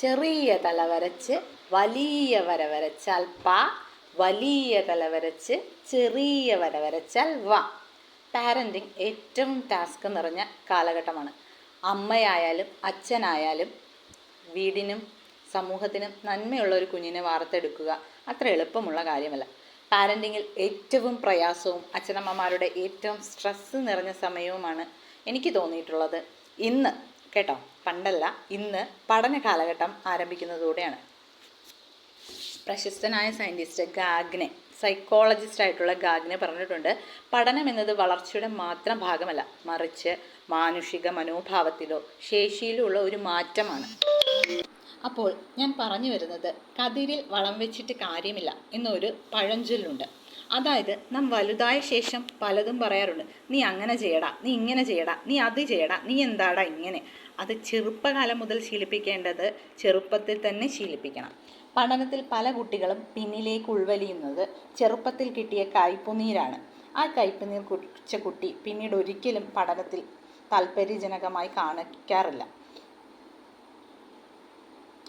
ചെറിയ തല വരച്ച് വലിയ വര വരച്ചാൽ പ വലിയ തല വരച്ച് ചെറിയ വര വരച്ചാൽ വ. പാരന്റിങ് ഏറ്റവും ടാസ്ക് നിറഞ്ഞ കാലഘട്ടമാണ്. അമ്മയായാലും അച്ഛനായാലും വീടിനും സമൂഹത്തിനും നന്മയുള്ള ഒരു കുഞ്ഞിനെ വാർത്തെടുക്കുക അത്ര എളുപ്പമുള്ള കാര്യമല്ല. പാരന്റിങ്ങിൽ ഏറ്റവും പ്രയാസവും അച്ഛനമ്മമാരുടെ ഏറ്റവും സ്ട്രെസ്സ് നിറഞ്ഞ സമയവുമാണ് എനിക്ക് തോന്നിയിട്ടുള്ളത്. ഇന്ന് കേട്ടോ? പണ്ടല്ല ഇന്ന് പഠന കാലഘട്ടം ആരംഭിക്കുന്നതോടെയാണ്. പ്രശസ്തനായ സയന്റിസ്റ്റ് ഗാഗ്നെ സൈക്കോളജിസ്റ്റ് ആയിട്ടുള്ള ഗാഗ്നെ പറഞ്ഞിട്ടുണ്ട് പഠനം എന്നത് വളർച്ചയുടെ മാത്രം ഭാഗമല്ല മറിച്ച് മാനുഷിക മനോഭാവത്തിലോ ശേഷിയിലോ ഉള്ള ഒരു മാറ്റമാണ്. അപ്പോൾ ഞാൻ പറഞ്ഞു വരുന്നത് കതിരിൽ വളം വെച്ചിട്ട് കാര്യമില്ല എന്നൊരു പഴഞ്ചൊല്ലുണ്ട്. അതായത് നാം വലുതായ ശേഷം പലതും പറയാറുണ്ട്. നീ അങ്ങനെ ചെയ്യടാ നീ ഇങ്ങനെ ചെയ്യടാ നീ അത് ചെയ്യടാ നീ എന്താടാ ഇങ്ങനെ? അത് ചെറുപ്പകാലം മുതൽ ശീലിപ്പിക്കേണ്ടത് ചെറുപ്പത്തിൽ തന്നെ ശീലിപ്പിക്കണം. പഠനത്തിൽ പല കുട്ടികളും പിന്നിലേക്ക് ഉൾവലിയുന്നത് ചെറുപ്പത്തിൽ കിട്ടിയ കയ്പുനീരാണ്. ആ കയ്പുനീർ കുടിച്ച കുട്ടി പിന്നീട് ഒരിക്കലും പഠനത്തിൽ താല്പര്യജനകമായി കാണിക്കാറില്ല.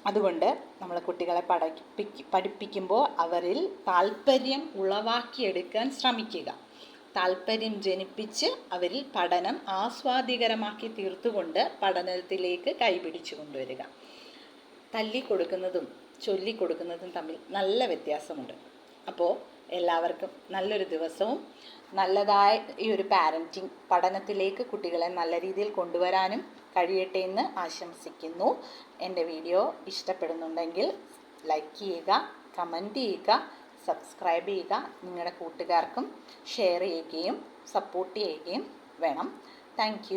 അതുകൊണ്ട് നമ്മൾ കുട്ടികളെ പഠിപ്പി പഠിപ്പിക്കുമ്പോൾ അവരിൽ താല്പര്യം ഉളവാക്കിയെടുക്കാൻ ശ്രമിക്കുക. താല്പര്യം ജനിപ്പിച്ച് അവരിൽ പഠനം ആസ്വാദികരമാക്കി തീർത്തുകൊണ്ട് പഠനത്തിലേക്ക് കൈപിടിച്ചു കൊണ്ടുവരിക. തല്ലിക്കൊടുക്കുന്നതും ചൊല്ലിക്കൊടുക്കുന്നതും തമ്മിൽ നല്ല വ്യത്യാസമുണ്ട്. അപ്പോൾ എല്ലാവർക്കും നല്ലൊരു ദിവസവും നല്ലതായ ഈ ഒരു പാരന്റിങ് പഠനത്തിലേക്ക് കുട്ടികളെ നല്ല രീതിയിൽ കൊണ്ടുവരാനും കഴിയട്ടെ എന്ന് ആശംസിക്കുന്നു. എന്റെ വീഡിയോ ഇഷ്ടപ്പെടുന്നുണ്ടെങ്കിൽ ലൈക്ക് ചെയ്യുക കമന്റ് ചെയ്യുക സബ്സ്ക്രൈബ് ചെയ്യുക നിങ്ങളുടെ കൂട്ടുകാർക്കും ഷെയർ ചെയ്യുകയും സപ്പോർട്ട് ചെയ്യുകയും വേണം. താങ്ക്